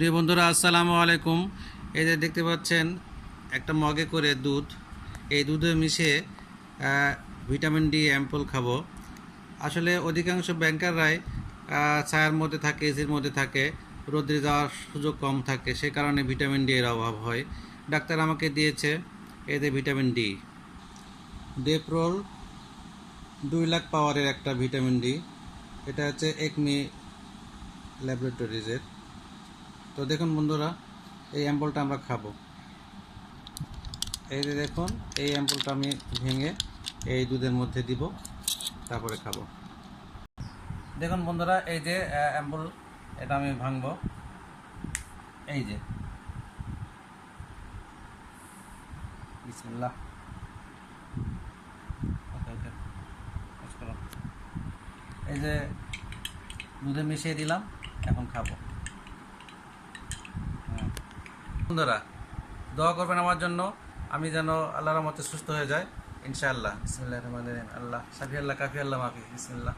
প্রিয় বন্ধুরা আসসালামু আলাইকুম। এই যে দেখতে পাচ্ছেন একটা মগে করে দুধ। এই দুধে আহ, ভিটামিন ডি অ্যাম্পল খাব। আসলে অধিকাংশ ব্যাংকাররাই ছায়ার মধ্যে থাকে এসির মধ্যে থাকে রোদ্রে যাওয়ার সুযোগ কম থাকে সে কারণে ভিটামিন ডি এর অভাব হয়। ডাক্তার আমাকে দিয়েছে এতে ভিটামিন ডি। ডেপ্রোল দুই লাখ পাওয়ারের একটা ভিটামিন ডি। এটা হচ্ছে একমি ল্যাবরেটরিজের তো দেখুন বন্ধুরা, এই অ্যাম্পলটা আমরা খাব। এই যে দেখুন, এই অ্যাম্পলটা আমি ভেঙে এই দুধের মধ্যে দিব, তারপরে খাব। দেখুন বন্ধুরা, এই যে অ্যাম্পল, এটা আমি ভাঙবো। এই যে। বিসমিল্লাহ। এই যে, দুধে মিশিয়ে দিলাম, এখন খাব। বন্ধুরা, দোয়া করবেন আমার জন্য। আমি যেন আল্লাহর মতে সুস্থ হয়ে যায় ইনশাআল্লাহ। ইসমিল্লাহ রহমান রহিম। আল্লাহ সাফি আল্লাহ কাফি আল্লাহ মাফি। বিসমিল্লাহ।